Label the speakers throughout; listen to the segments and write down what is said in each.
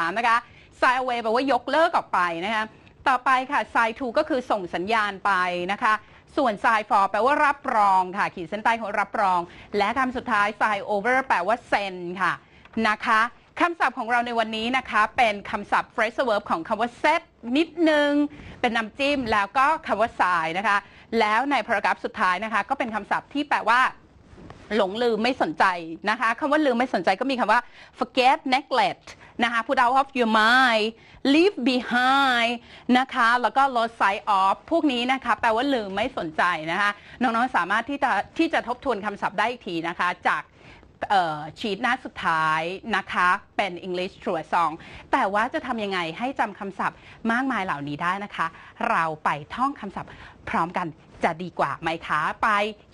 Speaker 1: ามนะคะ sign away แปลว่ายกเลิกออกไปนะคะต่อไปค่ะ sign to ก็คือส่งสัญญาณไปนะคะ ส่วน sign for แปลว่ารับรองค่ะ ขีดเส้นใต้ของรับรอง และคำสุดท้าย sign over แปลว่าเซ็นค่ะนะคะคำศัพท์ของเราในวันนี้นะคะ เป็นคำศัพท์ phrasal verb ของคำว่า set นิดนึง เป็นน้ำจิ้มแล้วก็คำว่า sign นะคะ แล้วใน paragraph สุดท้ายนะคะ ก็เป็นคำศัพท์ที่แปลว่า หลงลืมไม่สนใจนะคะคำว่าลืมไม่สนใจก็มีคำว่า forget neglect นะคะ put out of your mind leave behind นะคะ แล้วก็ lost sight of พวกนี้นะคะ แปลว่าลืมไม่สนใจนะคะ น้องๆ สามารถที่จะที่จะทบทวนคำศัพท์ได้อีกทีนะคะ จากชีตหน้าสุดท้ายนะคะเป็น English True Song แต่ว่าจะทำยังไงให้จำคำศัพท์มากมายเหล่านี้ได้นะคะ เราไปท่องคำศัพท์พร้อมกันจะดีกว่าไหมคะ ไป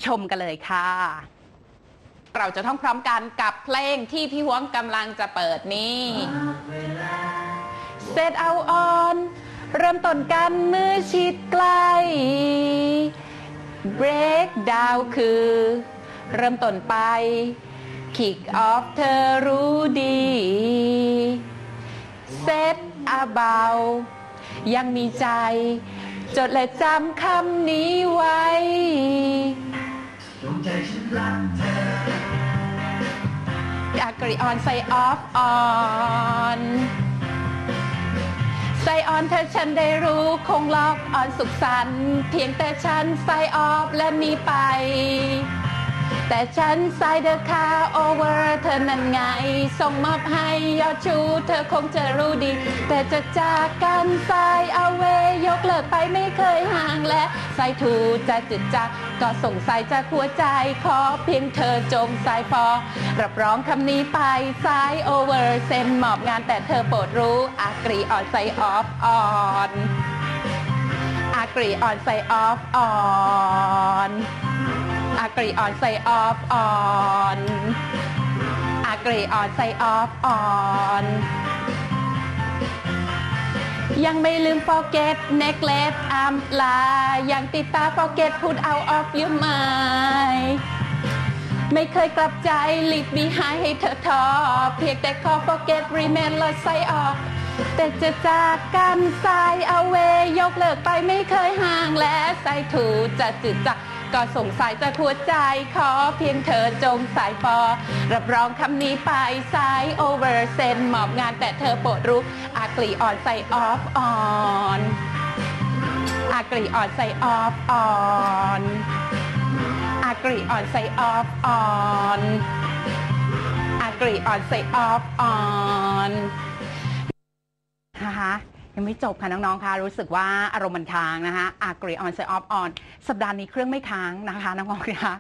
Speaker 1: ชมกันเลยค่ะ เราจะท่องพร้อมกันกับเพลงที่พี่หวงกำลังจะเปิดนี้ Set out on เริ่มต้นกันมือชิดใกล้ Break down คือ เริ่มต้นไป Kick off เธอรู้ดี Set about ยังมีใจ จดและจำคำนี้ไว้
Speaker 2: ดวงใจฉันรักเธอ
Speaker 1: กรีออนใสออฟออนใสออนเธอฉันได้รู้คงล็อกออนสุขสันต์เพียงแต่ฉันใสออฟและมีไป แต่ฉันใส่เดอะคาโอเวอร์เธอนั้นไง ส่งมอบให้ยอดชูเธอคงจะรู้ดี แต่จะจากกันใส่เอาเวยกเลิกไปไม่เคยห่างและใส่ถูจะจึดจักก็ส่งใส่จากหัวใจขอเพียงเธอจงใส่ฟอรับรองคำนี้ไปสายโอเวอร์เซ็นมอบงานแต่เธอโปรดรู้อากรีออนใส่ออฟออนอากรีออนใส่ออฟออน กรีออนใส่ออฟออนอากรีออนใส่ออฟออนยังไม่ลืม forget neglect อำลายังติดตา forget put out of your mind ไม่เคยกลับใจ leave behind ให้เธอทอเพียงแต่ขอ forget remain และใส่ออกแต่จะจากกันสายเอาเวยกเลิกไปไม่เคยห่างและใส่ถูจะจืดจัก ก็ส่งสายจากหัวใจ ขอเพียงเธอจงสายฟอรับรองคำนี้ไปสาย over เซ็นมอบงานแต่เธอโปรดรู้อากลีออนใส่ off on อากรีออนใส่ off on อากรีออนใส่ off on อากรีออนใส่ off on นะคะ ยังไม่จบค่ะน้อง ๆ ค่ะ รู้สึกว่าอารมณ์มันค้างนะคะอากรีออนไซออฟออนสัปดาห์นี้เครื่องไม่ค้างนะคะน้องๆคะ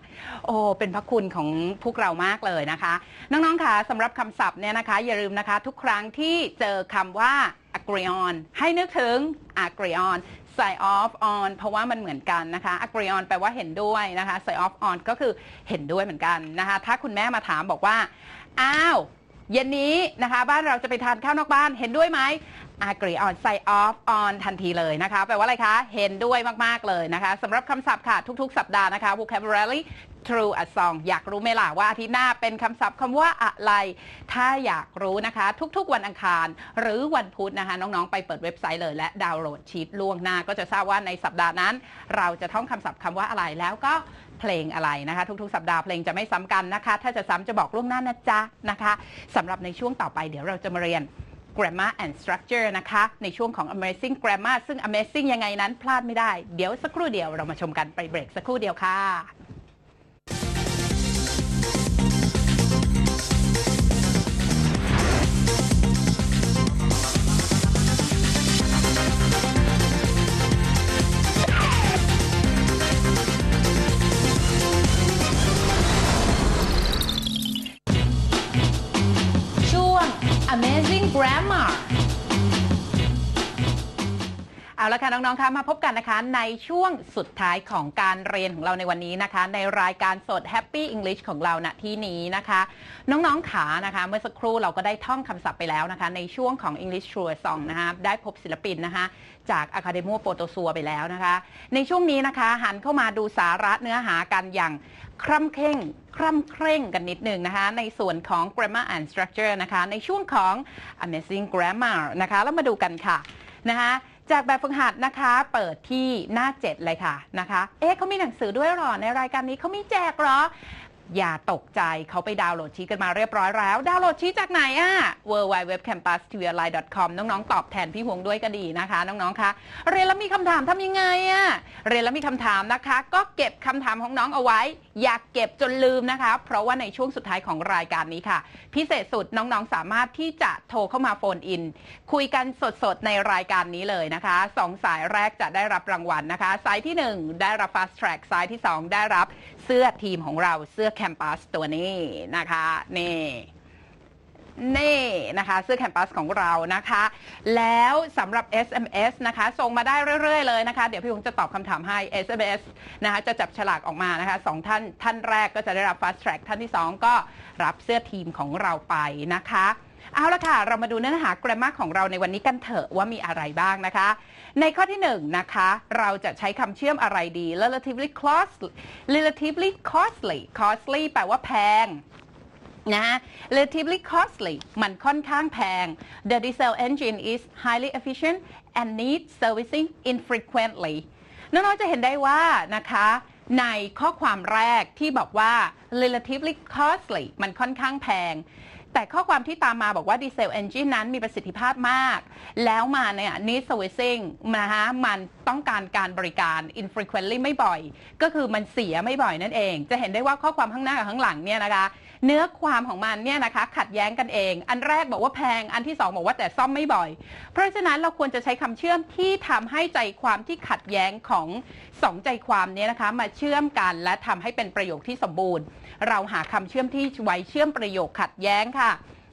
Speaker 1: โอ้เป็นพระคุณของพวกเรามากเลยนะคะ น้องๆค่ะสำหรับคำศัพท์เนี่ยนะคะ อย่าลืมนะคะ ทุกครั้งที่เจอคำว่า agree on ให้นึกถึง agree on ใส่ off on เพราะว่ามันเหมือนกันนะคะ agree on แปลว่าเห็นด้วยนะคะใส่ off on ก็คือเห็นด้วยเหมือนกันนะคะ ถ้าคุณแม่มาถามบอกว่า อ้าว เย็นนี้นะคะ บ้านเราจะไปทานข้าวนอกบ้าน เห็นด้วยไหม agree on ใส่ off on ทันทีเลยนะคะแปลว่าอะไรคะ เห็นด้วยมาก ๆ เลยนะคะสำหรับคำศัพท์ค่ะ ทุก ๆ สัปดาห์นะคะ vocabulary true a song อยากรู้ไหมล่ะว่าอาทิตย์หน้าเป็นคำศัพท์คำว่าอะไร ถ้าอยากรู้นะคะ ทุกๆวันอังคาร หรือวันพุธนะคะ น้องๆ ไปเปิดเว็บไซต์เลยและดาวน์โหลดชีตล่วงหน้า ก็จะทราบว่าในสัปดาห์นั้น เราจะท่องคำศัพท์คำว่าอะไรแล้วก็เพลงอะไรนะคะ ทุกๆ สัปดาห์เพลงจะไม่ซ้ำกันนะคะ ถ้าจะซ้ำจะบอกล่วงหน้านะจ๊ะนะคะสำหรับในช่วงต่อไปเดี๋ยวเราจะมาเรียน grammar and structure นะคะ ในช่วงของ amazing grammar ซึ่ง amazing ยังไงนั้นพลาดไม่ได้ เดี๋ยวสักครู่เดียวเรามาชมกันไปเบรกสักครู่เดียวค่ะ Amazing Grammar เอาละค่ะน้องๆคะมาพบกันนะคะในช่วงสุดท้ายของการเรียนของเราในวันนี้นะคะ ในรายการสด Happy English ของเราณที่นี้นะคะ น้องๆขานะคะ เมื่อสักครู่เราก็ได้ท่องคำศัพท์ไปแล้วนะคะ ในช่วงของ English True Song นะคะได้พบศิลปินนะคะ จาก Academy p o t o s u r ไปแล้วนะคะ ในช่วงนี้นะคะหันเข้ามาดูสาระเนื้อหากันอย่างคร่ำเคร่งคร่ำเคร่งกันนิดหนึ่งนะคะ ในส่วนของ grammar and structure นะคะ ในช่วงของ amazing grammar นะคะแล้วมาดูกันค่ะนะคะ จากแบบฝึกหัดนะคะ เปิดที่หน้า 7 เลยค่ะนะคะ เอ๊ะเขามีหนังสือด้วยหรอ ในรายการนี้เขามีแจกหรอ อย่าตกใจเขาไปดาวน์โหลดชีทกันมาเรียบร้อยแล้ว ดาวน์โหลดชีทจากไหนอะ w w w c a m p u s t v l i c o m น้องๆ ตอบแทนพี่หวงด้วยก็ดีนะคะ น้องๆคะเรียนแล้วมีคำถามทำยังไงอะเรียนแล้วมีคำถามนะคะ ก็เก็บคำถามของน้องเอาไว้ อย่าเก็บจนลืมนะคะ เพราะว่าในช่วงสุดท้ายของรายการนี้ค่ะ พิเศษสุดน้องๆ สามารถที่จะโทรเข้ามาโฟนอิน คุยกันสดๆในรายการนี้เลยนะคะสองสายแรกจะได้รับรางวัลนะคะ สายที่ 1 ได้รับ Fast Track สายที่ 2 ได้รับ เสื้อทีมของเราเสื้อแคมปัสตัวนี้นะคะนี่นี่นะคะเสื้อแคมปัสของเรานะคะ แล้วสำหรับ SMS นะคะ ส่งมาได้เรื่อย ๆ เลยนะคะ เดี๋ยวพี่หงจะตอบคำถามให้ SMS นะคะจะจับฉลากออกมานะคะสองท่านท่านแรกก็จะได้รับ Fast Track ท่านที่ 2 ก็รับเสื้อทีมของเราไปนะคะ เอาละค่ะ เรามาดูเนื้อหา grammar ของเราในวันนี้กันเถอะว่ามีอะไรบ้างนะคะ ในข้อที่1นะคะ เราจะใช้คำเชื่อมอะไรดี relatively costly relatively costly costly แปลว่าแพงนะฮะ relatively costly มันค่อนข้างแพง the diesel engine is highly efficient and needs servicing infrequently น้องๆจะเห็นได้ว่านะคะในข้อความแรกที่บอกว่า relatively costly มันค่อนข้างแพง แต่ข้อความที่ตามมาบอกว่าดีเซลเอนจินนั้นมีประสิทธิภาพมาก แล้วมาเนี่ย need servicing นะคะมันต้องการการบริการ infrequently ไม่บ่อย ก็คือมันเสียไม่บ่อยนั่นเอง จะเห็นได้ว่าข้อความข้างหน้ากับข้างหลังเนี่ยนะคะ เนื้อความของมันเนี่ยนะคะ ขัดแย้งกันเอง อันแรกบอกว่าแพงอันที่สองบอกว่าแต่ซ่อมไม่บ่อย เพราะฉะนั้นเราควรจะใช้คำเชื่อมที่ทำให้ใจความที่ขัดแย้งของสองใจความเนี้นะคะ มาเชื่อมกันและทำให้เป็นประโยคที่สมบูรณ์ เราหาคำเชื่อมที่ไว้เชื่อมประโยคขัดแย้งค่ะ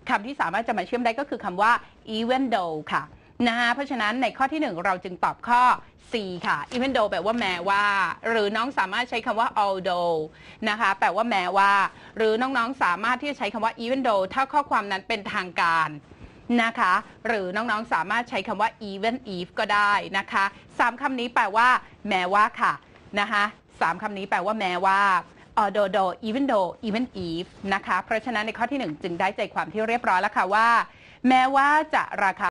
Speaker 1: คำที่สามารถจะมาเชื่อมได้ก็คือคำว่า even though ค่ะนะคะเพราะฉะนั้นในข้อที่หนึ่งเราจึงตอบข้อ C ค่ะ even though แปลว่าแม้ว่า หรือน้องสามารถใช้คำว่า although นะคะแปลว่าแม้ว่า หรือน้องๆสามารถที่จะใช้คำว่า even though ถ้าข้อความนั้นเป็นทางการนะคะ หรือน้องๆสามารถใช้คำว่า even if ก็ได้นะคะสามคำนี้แปลว่า แม้ว่าค่ะนะคะสามคำนี้แปลว่าแม้ว่า although though even do even if นะคะ เพราะฉะนั้นในข้อที่หนึ่งจึงได้ใจความที่เรียบร้อยแล้วค่ะว่า แม้ว่าจะราคา